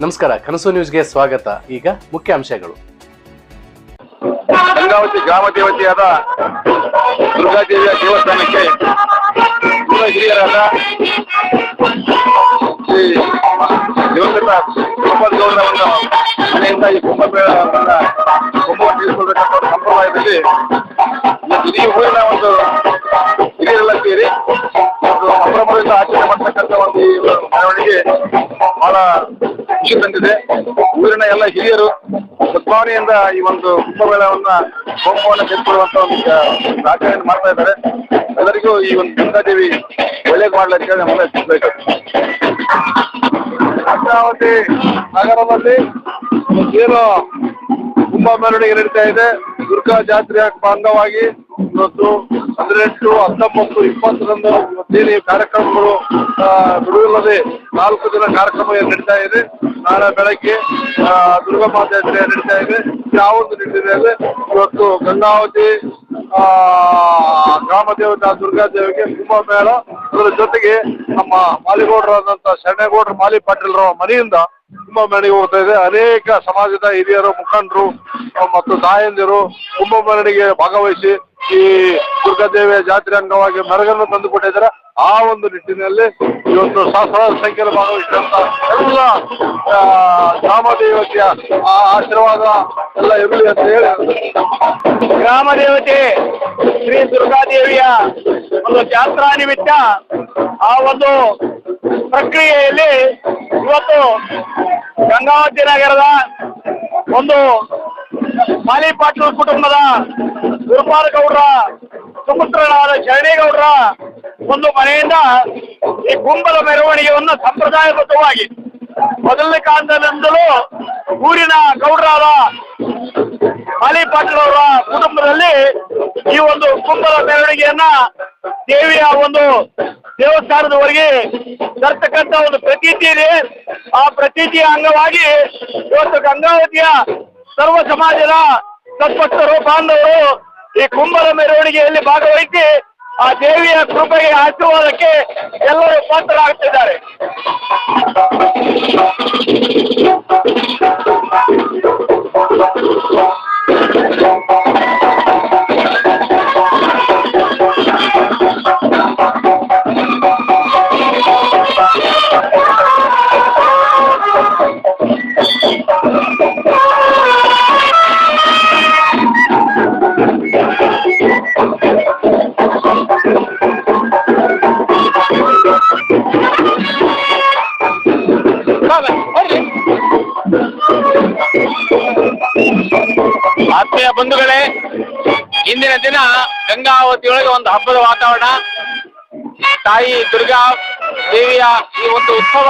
ನಮಸ್ಕಾರ, ಕನಸು ನ್ಯೂಸ್ಗೆ ಸ್ವಾಗತ. ಈಗ ಮುಖ್ಯಾಂಶಗಳು ಗಂಗಾವತಿ ಗ್ರಾಮ ದೇವತೆಯಾದ ದುರ್ಗಾದೇವಿಯ ದೇವಸ್ಥಾನಕ್ಕೆ ಹಿರಿಯರಾದ ದಿವಂಗತ ಗೋಪಾಲ್ ಗೌಡರವನ್ನ ಮನೆಯಿಂದ ಈ ಕುಂಭಮೇಳವನ್ನ ಕುಂಭವನ್ನು ಸಂಪ್ರದಾಯದಲ್ಲಿ ಇಡೀ ಊರಿನ ಒಂದು ಖುಷಿ ತಂದಿದೆ. ಊರಿನ ಎಲ್ಲ ಹಿರಿಯರು ಸದ್ಭಾವನೆಯಿಂದ ಈ ಒಂದು ಕುಂಭಮೇಳವನ್ನ ಹೋಮವನ್ನು ತೆಗೆದುಕೊಳ್ಳುವಂತ ಒಂದು ಆಚರಣೆ ಮಾಡ್ತಾ ಇದ್ದಾರೆ. ಎಲ್ಲರಿಗೂ ಈ ಒಂದು ಗಂಗಾದೇವಿ ಒಳ್ಳೇದು ಮಾಡ್ಲಿಕ್ಕೆ ನಮ್ಮನ್ನ ಸಿಗ್ಬೇಕು ಭದ್ರಾವತಿ ನಗರದಲ್ಲಿ ಏನು ಕುಂಭ ಮೆರವಣಿಗೆ ನಡೀತಾ ಇದೆ. ದುರ್ಗಾ ಜಾತ್ರೆಯ ಅಂಗವಾಗಿ ಇವತ್ತು ಹದಿನೆಂಟು, ಹತ್ತೊಂಬತ್ತು, ಇಪ್ಪತ್ತರಂದು ಇವತ್ತೇನು ಕಾರ್ಯಕ್ರಮಗಳು ಬಿಡುವಿಲ್ಲದೆ ನಾಲ್ಕು ದಿನ ಕಾರ್ಯಕ್ರಮ ನಡೀತಾ ಇದೆ. ನಾಳೆ ಬೆಳಗ್ಗೆ ದುರ್ಗಾ ಜಾತ್ರೆ ನಡೀತಾ ಇದೆ. ಯಾವೊಂದು ನಿಟ್ಟಿನಲ್ಲಿ ಇವತ್ತು ಗಂಗಾವತಿ ಗ್ರಾಮ ದೇವಿಗೆ ಕುಂಭಮೇಳ. ಅದರ ಜೊತೆಗೆ ನಮ್ಮ ಮಾಲಿಗೌಡರಾದಂತಹ ಶರಣೇಗೌಡರು, ಮಾಲಿ ಪಾಟೀಲ್ರ ಮನೆಯಿಂದ ಕುಂಭಮೇಳಿಗೆ ಹೋಗ್ತಾ ಇದೆ. ಅನೇಕ ಸಮಾಜದ ಹಿರಿಯರು, ಮುಖಂಡರು, ಮತ್ತು ತಾಯಂದಿರು ಕುಂಭಮೇಳಿಗೆ ಭಾಗವಹಿಸಿ ಈ ದುರ್ಗಾದೇವಿಯ ಜಾತ್ರೆ ಅಂಗವಾಗಿ ತಂದು ತಂದುಕೊಟ್ಟಿದ್ದಾರೆ. ಆ ಒಂದು ನಿಟ್ಟಿನಲ್ಲಿ ಇವತ್ತು ಸಹಸ್ರಾರು ಸಂಖ್ಯೆಯಲ್ಲಿ ಭಾಗವಹಿಸಿದಂತ ಎಲ್ಲ ಗ್ರಾಮ ದೇವತೆಯ ಆ, ಆಶೀರ್ವಾದ ಎಲ್ಲ ಇರಲಿ ಅಂತ ಹೇಳಿ ಗ್ರಾಮ ದೇವತೆ ಶ್ರೀ ದುರ್ಗಾದೇವಿಯ ಒಂದು ಜಾತ್ರಾ ನಿಮಿತ್ತ ಆ ಒಂದು ಪ್ರಕ್ರಿಯೆಯಲ್ಲಿ ಇವತ್ತು ಗಂಗಾವತಿ ನಗರದ ಒಂದು ಮಾಲಿ ಪಾಟೀಲ್ ಕುಟುಂಬದ ಗುರುಪಾಲ ಗೌಡ್ರ ಸುಪುತ್ರರಾದ ಶರಣೇಗೌಡರ, ಒಂದು ಮನೆಯಿಂದ ಈ ಕುಂಭದ ಮೆರವಣಿಗೆಯನ್ನು ಸಂಪ್ರದಾಯಬದ್ಧವಾಗಿ ಮೊದಲನೇ ಕಾಲದಿಂದಲೂ ಊರಿನ ಗೌಡರಾದ ಮಾಲಿ ಪಾಟೀಲ್ ಅವರ ಕುಟುಂಬದಲ್ಲಿ ಈ ಒಂದು ಕುಂಭದ ಮೆರವಣಿಗೆಯನ್ನ ದೇವಿಯ ಒಂದು ದೇವಸ್ಥಾನದವರೆಗೆ ತರ್ತಕ್ಕಂಥ ಒಂದು ಪ್ರತೀತಿ ಇದೆ. ಆ ಪ್ರತೀತಿಯ ಅಂಗವಾಗಿ ಇವತ್ತು ಗಂಗಾವತಿಯ ಸರ್ವ ಸಮಾಜದ ಸತ್ಪಸ್ತರು ಬಾಂಧವರು ಈ ಕುಂಭದ ಮೆರವಣಿಗೆಯಲ್ಲಿ ಭಾಗವಹಿಸಿ ಆ ದೇವಿಯ ಕೃಪೆಗೆ ಆಶೀರ್ವಾದಕ್ಕೆ ಎಲ್ಲರೂ ಪಾತ್ರರಾಗುತ್ತಿದ್ದಾರೆ ಆತ್ಮೀಯ ಬಂಧುಗಳೇ ಇಂದಿನ ದಿನ ಗಂಗಾವತಿಯೊಳಗೆ ಒಂದು ಹಬ್ಬದ ವಾತಾವರಣ. ತಾಯಿ ದುರ್ಗಾ ದೇವಿಯ ಈ ಒಂದು ಉತ್ಸವ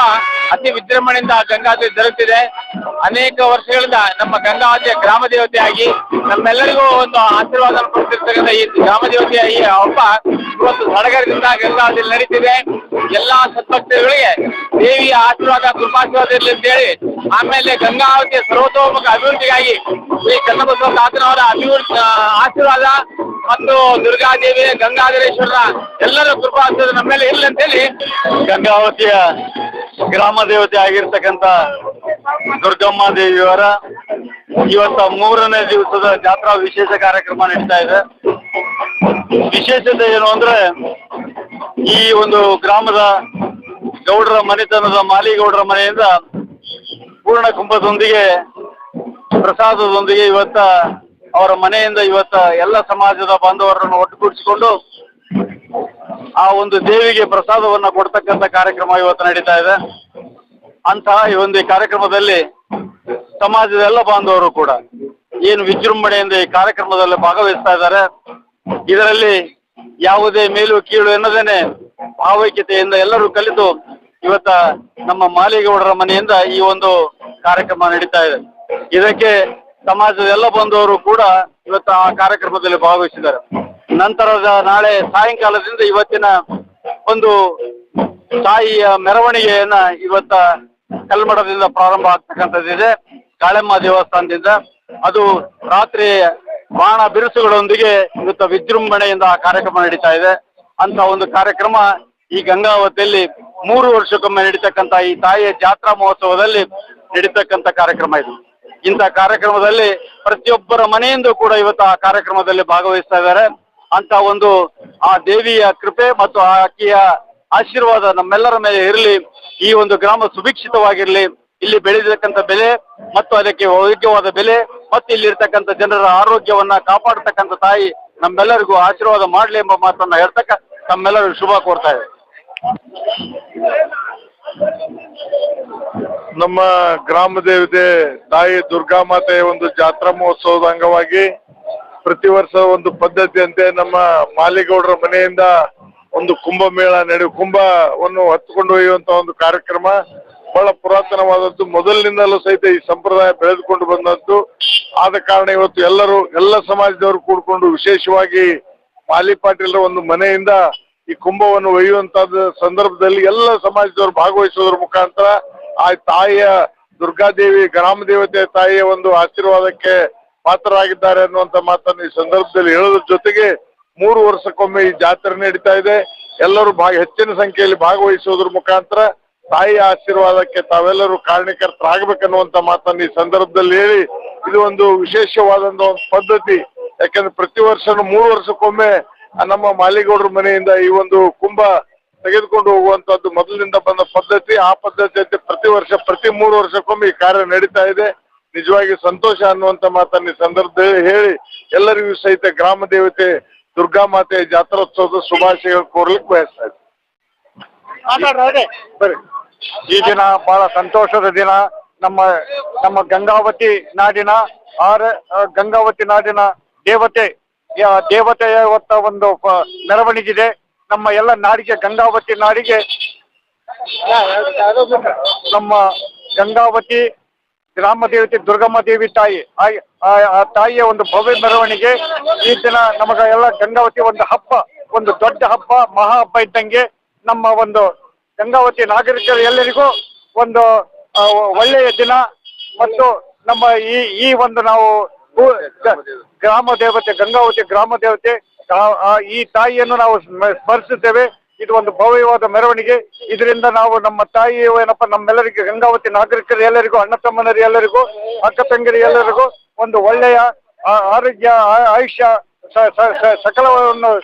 ಅತಿ ವಿಜೃಂಭಣೆಯಿಂದ ಗಂಗಾದೇವಿ ಜರುಗುತ್ತಿದೆ ಅನೇಕ ವರ್ಷಗಳಿಂದ ನಮ್ಮ ಗಂಗಾವತಿಯ ಗ್ರಾಮ ದೇವತೆಯಾಗಿ ನಮ್ಮೆಲ್ಲರಿಗೂ ಒಂದು ಆಶೀರ್ವಾದ ಕೊಡ್ತಿರ್ತಕ್ಕಂಥ ಈ ಗ್ರಾಮ ದೇವತೆಯ ಈ ಹಬ್ಬ ಇವತ್ತು ಸಡಗರದಿಂದ ಗಂಗಾವತಿಯಲ್ಲಿ ನಡೀತಿದೆ. ಎಲ್ಲಾ ಸದ್ಭಕ್ತರುಗಳಿಗೆ ದೇವಿಯ ಆಶೀರ್ವಾದ, ಕೃಪಾಶೀರ್ವಾದ ಇರಲಿ ಅಂತ ಹೇಳಿ, ಆಮೇಲೆ ಗಂಗಾವತಿಯ ಸರ್ವತೋಮುಖ ಅಭಿವೃದ್ಧಿಗಾಗಿ ಶ್ರೀ ಕನ್ನಬಸವ ತಾತನವರ ಅಭಿವೃದ್ಧಿ ಆಶೀರ್ವಾದ ಮತ್ತು ದುರ್ಗಾದೇವಿ ಗಂಗಾಧರೇಶ್ವರರ ಎಲ್ಲರ ಕೃಪಾಶೀರ್ವಾದ ನಮ್ಮ ಮೇಲೆ ಇರಲಿ ಅಂತ ಹೇಳಿ. ಗಂಗಾವತಿಯ ಗ್ರಾಮ ದೇವತೆ ಆಗಿರ್ತಕ್ಕಂಥ ದುರ್ಗಮ್ಮ ದೇವಿಯವರ ಇವತ್ತ ಮೂರನೇ ದಿವಸದ ಜಾತ್ರಾ ವಿಶೇಷ ಕಾರ್ಯಕ್ರಮ ನಡೀತಾ ಇದೆ. ವಿಶೇಷತೆ ಏನು ಅಂದ್ರೆ ಈ ಒಂದು ಗ್ರಾಮದ ಗೌಡರ ಮನೆತನದ ಮಾಲಿಗೌಡರ ಮನೆಯಿಂದ ಪೂರ್ಣ ಕುಂಭದೊಂದಿಗೆ, ಪ್ರಸಾದದೊಂದಿಗೆ ಇವತ್ತ ಅವರ ಮನೆಯಿಂದ ಇವತ್ತ ಎಲ್ಲ ಸಮಾಜದ ಬಾಂಧವರನ್ನು ಒಟ್ಟುಗೂಡಿಸಿಕೊಂಡು ಆ ಒಂದು ದೇವಿಗೆ ಪ್ರಸಾದವನ್ನ ಕೊಡ್ತಕ್ಕಂಥ ಕಾರ್ಯಕ್ರಮ ಇವತ್ತು ನಡೀತಾ ಇದೆ. ಅಂತಹ ಈ ಒಂದು ಕಾರ್ಯಕ್ರಮದಲ್ಲಿ ಸಮಾಜದ ಎಲ್ಲ ಬಾಂಧವರು ಕೂಡ ಏನು ವಿಜೃಂಭಣೆಯಿಂದ ಈ ಕಾರ್ಯಕ್ರಮದಲ್ಲಿ ಭಾಗವಹಿಸ್ತಾ ಇದ್ದಾರೆ. ಇದರಲ್ಲಿ ಯಾವುದೇ ಮೇಲು ಕೀಳು ಎನ್ನದೇನೆ ಭಾವೈಕ್ಯತೆಯಿಂದ ಎಲ್ಲರೂ ಕಲಿತು ಇವತ್ತ ನಮ್ಮ ಮಾಲಿಗೌಡರ ಮನೆಯಿಂದ ಈ ಒಂದು ಕಾರ್ಯಕ್ರಮ ನಡೀತಾ ಇದೆ. ಇದಕ್ಕೆ ಸಮಾಜದ ಎಲ್ಲ ಬಂದವರು ಕೂಡ ಇವತ್ತು ಆ ಕಾರ್ಯಕ್ರಮದಲ್ಲಿ ಭಾಗವಹಿಸಿದ್ದಾರೆ. ನಂತರದ ನಾಳೆ ಸಾಯಂಕಾಲದಿಂದ ಇವತ್ತಿನ ಒಂದು ತಾಯಿಯ ಮೆರವಣಿಗೆಯನ್ನ ಇವತ್ತ ಕಲ್ಮಠದಿಂದ ಪ್ರಾರಂಭ ಆಗ್ತಕ್ಕಂಥದ್ದಿದೆ ಕಾಳೆಮ್ಮ ದೇವಸ್ಥಾನದಿಂದ. ಅದು ರಾತ್ರಿ ಬಾಣ ಬಿರುಸುಗಳೊಂದಿಗೆ ಇವತ್ತು ವಿಜೃಂಭಣೆಯಿಂದ ಆ ಕಾರ್ಯಕ್ರಮ ನಡೀತಾ ಇದೆ. ಅಂತ ಒಂದು ಕಾರ್ಯಕ್ರಮ ಈ ಗಂಗಾವತಿಯಲ್ಲಿ ಮೂರು ವರ್ಷಕ್ಕೊಮ್ಮೆ ನಡೀತಕ್ಕಂತ ಈ ತಾಯಿಯ ಜಾತ್ರಾ ಮಹೋತ್ಸವದಲ್ಲಿ ನಡೀತಕ್ಕಂತ ಕಾರ್ಯಕ್ರಮ ಇದು. ಇಂಥ ಕಾರ್ಯಕ್ರಮದಲ್ಲಿ ಪ್ರತಿಯೊಬ್ಬರ ಮನೆಯಿಂದ ಕೂಡ ಇವತ್ತು ಆ ಕಾರ್ಯಕ್ರಮದಲ್ಲಿ ಭಾಗವಹಿಸ್ತಾ ಇದ್ದಾರೆ. ಅಂತ ಒಂದು ಆ ದೇವಿಯ ಕೃಪೆ ಮತ್ತು ಆಕೆಯ ಆಶೀರ್ವಾದ ನಮ್ಮೆಲ್ಲರ ಮೇಲೆ ಇರಲಿ. ಈ ಒಂದು ಗ್ರಾಮ ಸುಭಿಕ್ಷಿತವಾಗಿರಲಿ. ಇಲ್ಲಿ ಬೆಳೆದಿರ್ತಕ್ಕಂಥ ಬೆಲೆ ಮತ್ತು ಅದಕ್ಕೆ ಯೋಗ್ಯವಾದ ಬೆಲೆ ಮತ್ತು ಇಲ್ಲಿರ್ತಕ್ಕಂಥ ಜನರ ಆರೋಗ್ಯವನ್ನ ಕಾಪಾಡತಕ್ಕಂಥ ತಾಯಿ ನಮ್ಮೆಲ್ಲರಿಗೂ ಆಶೀರ್ವಾದ ಮಾಡಲಿ ಎಂಬ ಮಾತನ್ನ ಹೇಳ್ತಕ್ಕ ತಮ್ಮೆಲ್ಲರಿಗೂ ಶುಭ ಕೋರ್ತಾ ಇದೆ ನಮ್ಮ ಗ್ರಾಮ ದೇವತೆ ತಾಯಿ ದುರ್ಗಾ ಮಾತೆಯ ಒಂದು ಜಾತ್ರಾ ಮಹೋತ್ಸವದ ಅಂಗವಾಗಿ ಪ್ರತಿ ವರ್ಷ ಒಂದು ಪದ್ಧತಿಯಂತೆ ನಮ್ಮ ಮಾಲಿಗೌಡರ ಮನೆಯಿಂದ ಒಂದು ಕುಂಭಮೇಳ ನಡೆ ಕುಂಭವನ್ನು ಹತ್ತುಕೊಂಡು ಒಯ್ಯುವಂತ ಒಂದು ಕಾರ್ಯಕ್ರಮ ಬಹಳ ಪುರಾತನವಾದದ್ದು. ಮೊದಲಿನಿಂದಲೂ ಸಹಿತ ಈ ಸಂಪ್ರದಾಯ ಬೆಳೆದುಕೊಂಡು ಬಂದದ್ದು. ಆದ ಕಾರಣ ಇವತ್ತು ಎಲ್ಲರೂ, ಎಲ್ಲ ಸಮಾಜದವರು ಕೂಡ್ಕೊಂಡು ವಿಶೇಷವಾಗಿ ಮಾಲಿ ಪಾಟೀಲ್ರ ಒಂದು ಮನೆಯಿಂದ ಈ ಕುಂಭವನ್ನು ಒಯ್ಯುವಂತ ಸಂದರ್ಭದಲ್ಲಿ ಎಲ್ಲ ಸಮಾಜದವರು ಭಾಗವಹಿಸೋದ್ರ ಮುಖಾಂತರ ಆ ತಾಯಿಯ ದುರ್ಗಾದೇವಿ ಗ್ರಾಮ ದೇವತೆ ತಾಯಿಯ ಒಂದು ಆಶೀರ್ವಾದಕ್ಕೆ ಪಾತ್ರರಾಗಿದ್ದಾರೆ ಅನ್ನುವಂತ ಮಾತನ್ನು ಈ ಸಂದರ್ಭದಲ್ಲಿ ಹೇಳೋದ್ರ ಜೊತೆಗೆ ಮೂರು ವರ್ಷಕ್ಕೊಮ್ಮೆ ಈ ಜಾತ್ರೆ ನಡೀತಾ ಇದೆ. ಎಲ್ಲರೂ ಭಾಗ ಹೆಚ್ಚಿನ ಸಂಖ್ಯೆಯಲ್ಲಿ ಭಾಗವಹಿಸೋದ್ರ ಮುಖಾಂತರ ತಾಯಿಯ ಆಶೀರ್ವಾದಕ್ಕೆ ತಾವೆಲ್ಲರೂ ಕಾರಣೀಕರ್ತರಾಗಬೇಕನ್ನುವಂತ ಮಾತನ್ನು ಈ ಸಂದರ್ಭದಲ್ಲಿ ಹೇಳಿ, ಇದು ಒಂದು ವಿಶೇಷವಾದಂತ ಒಂದು ಪದ್ಧತಿ. ಯಾಕಂದ್ರೆ ಪ್ರತಿ ವರ್ಷನೂ ಮೂರು ವರ್ಷಕ್ಕೊಮ್ಮೆ ನಮ್ಮ ಮಾಲಿಗೌಡರ ಮನೆಯಿಂದ ಈ ಒಂದು ಕುಂಭ ತೆಗೆದುಕೊಂಡು ಹೋಗುವಂತದ್ದು ಮೊದಲಿನಿಂದ ಬಂದ ಪದ್ಧತಿ ಆ ಪದ್ಧತಿಯಂತೆ ಪ್ರತಿ ವರ್ಷ ಪ್ರತಿ ಮೂರು ವರ್ಷಕ್ಕೊಮ್ಮೆ ಈ ಕಾರ್ಯ ನಡೀತಾ ಇದೆ. ನಿಜವಾಗಿ ಸಂತೋಷ ಅನ್ನುವಂತ ಮಾತನ್ನ ಈ ಸಂದರ್ಭದಲ್ಲಿ ಹೇಳಿ ಎಲ್ಲರಿಗೂ ಸಹಿತ ಗ್ರಾಮ ದೇವತೆ ದುರ್ಗಾ ಮಾತೆ ಜಾತ್ರೋತ್ಸವದ ಶುಭಾಶಯ ಕೋರ್ಲಿಕ್ಕೆ ಬಯಸ್ತಾ ಬರ್ರಿ. ಈ ದಿನ ಬಹಳ ಸಂತೋಷದ ದಿನ. ನಮ್ಮ ನಮ್ಮ ಗಂಗಾವತಿ ನಾಡಿನ ಆರ ಗಂಗಾವತಿ ನಾಡಿನ ದೇವತೆ ದೇವತೆಯ ಇವತ್ತ ಒಂದು ಮೆರವಣಿಗೆ ಇದೆ ನಮ್ಮ ಎಲ್ಲ ನಾಡಿಗೆ, ಗಂಗಾವತಿ ನಾಡಿಗೆ, ನಮ್ಮ ಗಂಗಾವತಿ ಗ್ರಾಮ ದೇವತೆ ದುರ್ಗಮ್ಮ ದೇವಿ ತಾಯಿ, ಆ- ತಾಯಿಯ ಒಂದು ಭವ್ಯ ಮೆರವಣಿಗೆ. ಈ ದಿನ ನಮಗ ಎಲ್ಲ ಗಂಗಾವತಿ ಒಂದು ಹಬ್ಬ, ಒಂದು ದೊಡ್ಡ ಹಬ್ಬ, ಮಹಾ ಹಬ್ಬ ಇದ್ದಂಗೆ ನಮ್ಮ ಒಂದು ಗಂಗಾವತಿ ನಾಗರಿಕರು ಎಲ್ಲರಿಗೂ ಒಂದು ಒಳ್ಳೆಯ ದಿನ. ಮತ್ತು ನಮ್ಮ ಈ ಈ ಒಂದು ನಾವು ಗ್ರಾಮ ದೇವತೆ ಗಂಗಾವತಿ ಗ್ರಾಮ ದೇವತೆ ಈ ತಾಯಿಯನ್ನು ನಾವು ಸ್ಮ- ಸ್ಮರಿಸುತ್ತೇವೆ. ಇದು ಒಂದು ಭವ್ಯವಾದ ಮೆರವಣಿಗೆ. ಇದರಿಂದ ನಾವು ನಮ್ಮ ತಾಯಿ ಏನಪ್ಪ, ನಮ್ಮೆಲ್ಲರಿಗೆ, ಗಂಗಾವತಿ ನಾಗರಿಕರು ಎಲ್ಲರಿಗೂ, ಅಣ್ಣ ತಮ್ಮನರು ಎಲ್ಲರಿಗೂ, ಅಕ್ಕ ತಂಗಿರಿ ಎಲ್ಲರಿಗೂ ಒಂದು ಒಳ್ಳೆಯ ಆರೋಗ್ಯ ಆಯುಷ್ಯ ಸಕಲವನ್ನು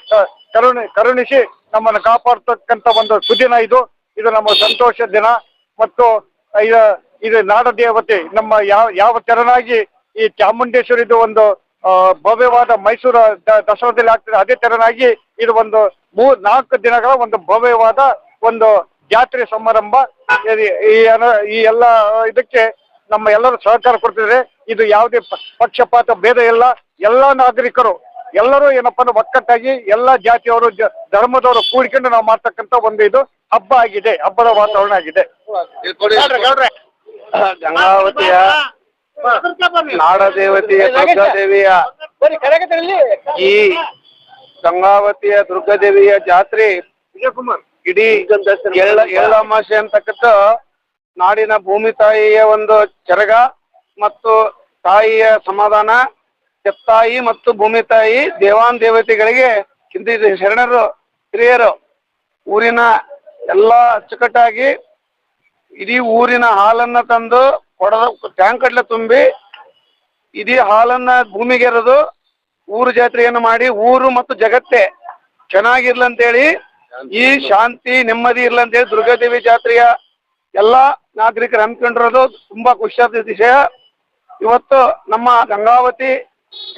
ಕರುಣಿ, ಕರುಣಿಸಿ ನಮ್ಮನ್ನು ಕಾಪಾಡ್ತಕ್ಕಂತ ಒಂದು ಸುದಿನ ಇದು. ಇದು ನಮ್ಮ ಸಂತೋಷ ದಿನ. ಮತ್ತು ಇದು ನಾಡ ದೇವತೆ, ನಮ್ಮ ಯಾವ ಯಾವ ತೆರನಾಗಿ ಈ ಚಾಮುಂಡೇಶ್ವರಿದು ಒಂದು ಭವ್ಯವಾದ ಮೈಸೂರು ದಸರಾದಲ್ಲಿ ಆಗ್ತದೆ. ಅದೇ ತೆರನಾಗಿ ಇದು ಒಂದು ಮೂರ್ ನಾಲ್ಕು ದಿನಗಳ ಒಂದು ಭವ್ಯವಾದ ಒಂದು ಜಾತ್ರೆ ಸಮಾರಂಭ. ಈ ಎಲ್ಲ ಇದಕ್ಕೆ ನಮ್ಮ ಎಲ್ಲರೂ ಸಹಕಾರ ಕೊಡ್ತಿದ್ರೆ ಇದು ಯಾವುದೇ ಪಕ್ಷಪಾತ ಭೇದ ಇಲ್ಲ. ಎಲ್ಲ ನಾಗರಿಕರು ಎಲ್ಲರೂ ಏನಪ್ಪ ಅಂದ್ರೆ ಒಕ್ಕಟ್ಟಾಗಿ ಎಲ್ಲ ಜಾತಿಯವರು ಧರ್ಮದವರು ಕೂಡಿಕೊಂಡು ನಾವು ಮಾಡ್ತಕ್ಕಂತ ಒಂದು ಇದು ಹಬ್ಬ ಆಗಿದೆ. ಹಬ್ಬದ ವಾತಾವರಣ ಆಗಿದೆ. ಗಂಗಾವತಿಯ ನಾಡ ದೇವತೆಯ ದುರ್ಗಾದೇವಿಯ ಈ ಗಂಗಾವತಿಯ ದುರ್ಗಾದೇವಿಯ ಜಾತ್ರೆ ಇಡೀ ಎಳ್ಳ ಎಳ್ಳಮಾಸೆ ಅಂತಕ್ಕಂಥ ನಾಡಿನ ಭೂಮಿ ತಾಯಿಯ ಒಂದು ಚರಗ ಮತ್ತು ತಾಯಿಯ ಸಮಾಧಾನ ಚೆತ್ತಾಯಿ ಮತ್ತು ಭೂಮಿ ತಾಯಿ ದೇವಾನ್ ದೇವತೆಗಳಿಗೆ ಹಿಂದಿದ ಶರಣರು ಹಿರಿಯರು ಊರಿನ ಎಲ್ಲಾ ಅಚ್ಚುಕಟ್ಟಾಗಿ ಇಡೀ ಊರಿನ ಹಾಲನ್ನ ತಂದು ಕೊಡದ ಟ್ಯಾಂಕ್ ಕಡ್ಲೆ ತುಂಬಿ ಇದೀ ಹಾಲನ್ನ ಭೂಮಿಗೆ ಎರೆದು ಊರು ಜಾತ್ರೆಯನ್ನು ಮಾಡಿ ಊರು ಮತ್ತು ಜಗತ್ತೇ ಚೆನ್ನಾಗಿರ್ಲಂತೇಳಿ ಈ ಶಾಂತಿ, ನೆಮ್ಮದಿ ಇರ್ಲಂತೇಳಿ ದುರ್ಗಾದೇವಿ ಜಾತ್ರೆಯ ಎಲ್ಲಾ ನಾಗರಿಕರು ಹಮ್ಮಿಕೊಂಡಿರೋದು ತುಂಬಾ ಖುಷಿಯಾದ ವಿಷಯ ಇವತ್ತು ನಮ್ಮ ಗಂಗಾವತಿ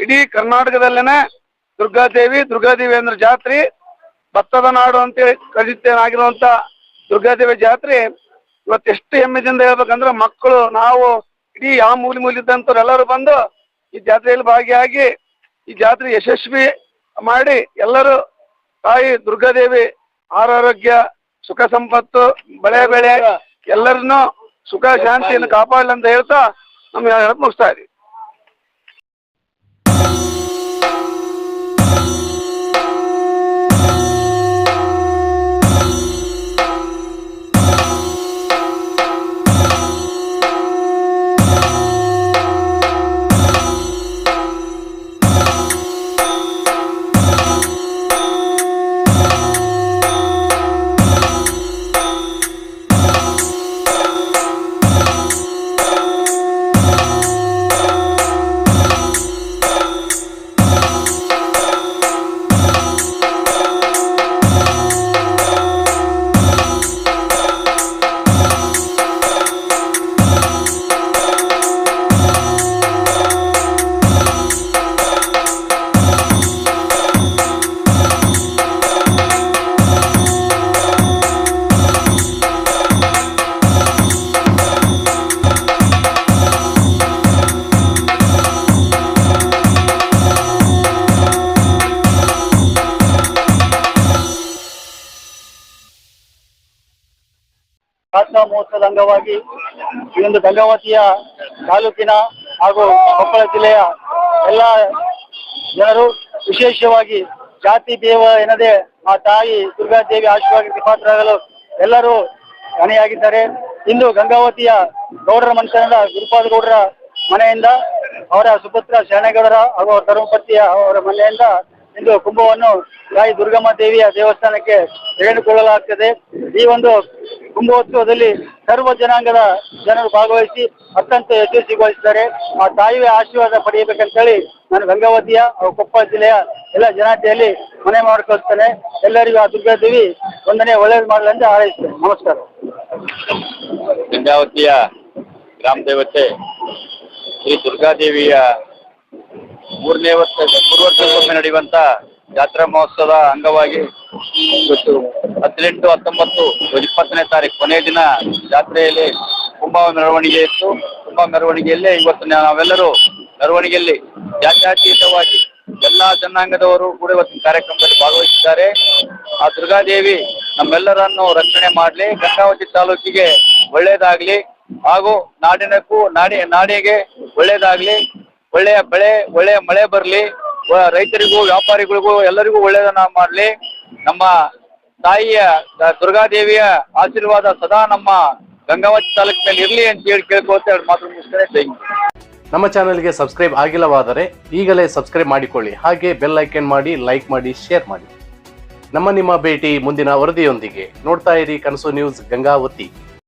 ಇಡೀ ಕರ್ನಾಟಕದಲ್ಲೇನೆ ದುರ್ಗಾದೇವಿ ದುರ್ಗಾದೇವಿ ಅಂದ್ರೆ ಜಾತ್ರೆ, ಭತ್ತದ ನಾಡು ಅಂತೇಳಿ ಕರೆಯುತ್ತೇನಾಗಿರುವಂತ ದುರ್ಗಾದೇವಿ ಜಾತ್ರೆ ಇವತ್ತು ಎಷ್ಟು ಹೆಮ್ಮೆದಿಂದ ಹೇಳ್ಬೇಕಂದ್ರೆ ಮಕ್ಕಳು, ನಾವು ಇಡೀ ಯಾವ ಮೂಲಿ ಇದ್ದಂಥವ್ರು ಎಲ್ಲರೂ ಬಂದು ಈ ಜಾತ್ರೆಯಲ್ಲಿ ಭಾಗಿಯಾಗಿ ಈ ಜಾತ್ರೆ ಯಶಸ್ವಿ ಮಾಡಿ ಎಲ್ಲರೂ ತಾಯಿ ದುರ್ಗಾದೇವಿ ಆರೋಗ್ಯ, ಸುಖ ಸಂಪತ್ತು, ಬೆಳೆ ಬೆಳೆ ಎಲ್ಲರನ್ನೂ ಸುಖ ಶಾಂತಿಯನ್ನು ಕಾಪಾಡಲಿ ಅಂತ ಹೇಳ್ತಾ ನಮ್ಗೆ ಮುಗಿಸ್ತಾ ಇದೀವಿ ಮಹೋತ್ಸವದ ಅಂಗವಾಗಿ ಈ ಒಂದು ಗಂಗಾವತಿಯ ತಾಲೂಕಿನ ಹಾಗೂ ಕೊಪ್ಪಳ ಜಿಲ್ಲೆಯ ಎಲ್ಲ ಜನರು ವಿಶೇಷವಾಗಿ ಜಾತಿ ದೇವ ಎನ್ನದೇ ಆ ತಾಯಿ ದುರ್ಗಾದೇವಿ ಆಶೀರ್ವಾದಕ್ಕೆ ಪಾತ್ರರಾಗಲು ಎಲ್ಲರೂ ಮನೆಯಾಗಿದ್ದಾರೆ. ಇಂದು ಗಂಗಾವತಿಯ ಗೌಡರ ಮನೆತನದ ಗುರುಪಾದ ಗೌಡರ ಮನೆಯಿಂದ ಅವರ ಸುಪುತ್ರ ಶರಣೇಗೌಡರ ಹಾಗೂ ಅವರ ಧರ್ಮಪತಿಯ ಅವರ ಮನೆಯಿಂದ ಇಂದು ಕುಂಭವನ್ನು ತಾಯಿ ದುರ್ಗಮ್ಮ ದೇವಿಯ ದೇವಸ್ಥಾನಕ್ಕೆ ತೆಗೆದುಕೊಳ್ಳಲಾಗ್ತದೆ ಈ ಒಂದು ಕುಂಭೋತ್ಸವದಲ್ಲಿ ಸರ್ವ ಜನಾಂಗದ ಜನರು ಭಾಗವಹಿಸಿ ಅತ್ಯಂತ ಯಶಸ್ವಿಗೊಳಿಸಿದ್ದಾರೆ. ಆ ತಾಯಿಯ ಆಶೀರ್ವಾದ ಪಡೆಯಬೇಕಂತೇಳಿ ನಾನು ಗಂಗಾವತಿಯ ಕೊಪ್ಪಳ ಜಿಲ್ಲೆಯ ಎಲ್ಲ ಜನತೆಯಲ್ಲಿ ಮನೆ ಮಾಡ್ಕೊಳ್ತೇನೆ. ಎಲ್ಲರಿಗೂ ಆ ದುರ್ಗಾದೇವಿ ಒಂದನೇ ಒಳ್ಳೇದು ಅಂತ ಹಾರೈಸ್ತೇನೆ. ನಮಸ್ಕಾರ. ಗಂಗಾವತಿಯ ಗ್ರಾಮ ದೇವತೆ ಶ್ರೀ ದುರ್ಗಾದೇವಿಯ ಮೂರನೇ ವರ್ಷ, ಮೂರು ವರ್ಷಕ್ಕೊಮ್ಮೆ ನಡೆಯುವಂತ ಜಾತ್ರಾ ಮಹೋತ್ಸವದ ಅಂಗವಾಗಿ ಇವತ್ತು ಹದಿನೆಂಟು, ಹತ್ತೊಂಬತ್ತು, ಇಪ್ಪತ್ತನೇ ತಾರೀಕು ಕೊನೆಯ ದಿನ ಜಾತ್ರೆಯಲ್ಲಿ ಕುಂಭ ಮೆರವಣಿಗೆ ಇತ್ತು. ಕುಂಭ ಮೆರವಣಿಗೆಯಲ್ಲೇ ಇವತ್ತು ನಾವೆಲ್ಲರೂ ಮೆರವಣಿಗೆಯಲ್ಲಿ ಜಾತ್ಯಾತೀತವಾಗಿ ಎಲ್ಲಾ ಜನಾಂಗದವರು ಕೂಡ ಇವತ್ತಿನ ಕಾರ್ಯಕ್ರಮದಲ್ಲಿ ಭಾಗವಹಿಸಿದ್ದಾರೆ. ಆ ದುರ್ಗಾದೇವಿ ನಮ್ಮೆಲ್ಲರನ್ನು ರಕ್ಷಣೆ ಮಾಡಲಿ, ಗಂಗಾವತಿ ತಾಲೂಕಿಗೆ ಒಳ್ಳೇದಾಗ್ಲಿ ಹಾಗೂ ನಾಡಿನಕ್ಕೂ ನಾಡಿ ನಾಡಿಗೆ ಒಳ್ಳೇದಾಗ್ಲಿ. ಒಳ್ಳೆಯ ಬೆಳೆ, ಒಳ್ಳೆಯ ಮಳೆ ಬರಲಿ ರೈತರಿಗೂ, ವ್ಯಾಪಾರಿಗಳಿಗೂ, ಎಲ್ಲರಿಗೂ ಒಳ್ಳೆಯದನ್ನ ಮಾಡಲಿ. ನಮ್ಮ ತಾಯಿಯ ದುರ್ಗಾದೇವಿಯ ಆಶೀರ್ವಾದ ಸದಾ ನಮ್ಮ ಗಂಗಾವತಿ ತಾಲೂಕಿನ ಮೇಲೆ ಇರಲಿ ಅಂತ ಹೇಳಿ ಕೇಳ್ಕೊಳ್ತಾ ಎರಡು ಮಾತು. ನಮ್ಮ ಚಾನಲ್ಗೆ ಸಬ್ಸ್ಕ್ರೈಬ್ ಆಗಿಲ್ಲವಾದರೆ ಈಗಲೇ ಸಬ್ಸ್ಕ್ರೈಬ್ ಮಾಡಿಕೊಳ್ಳಿ. ಹಾಗೆ ಬೆಲ್ ಐಕನ್ ಮಾಡಿ, ಲೈಕ್ ಮಾಡಿ, ಶೇರ್ ಮಾಡಿ. ನಮ್ಮ ನಿಮ್ಮ ಭೇಟಿ ಮುಂದಿನ ವರದಿಯೊಂದಿಗೆ ನೋಡ್ತಾ ಇರಿ ಕನಸು ನ್ಯೂಸ್ ಗಂಗಾವತಿ.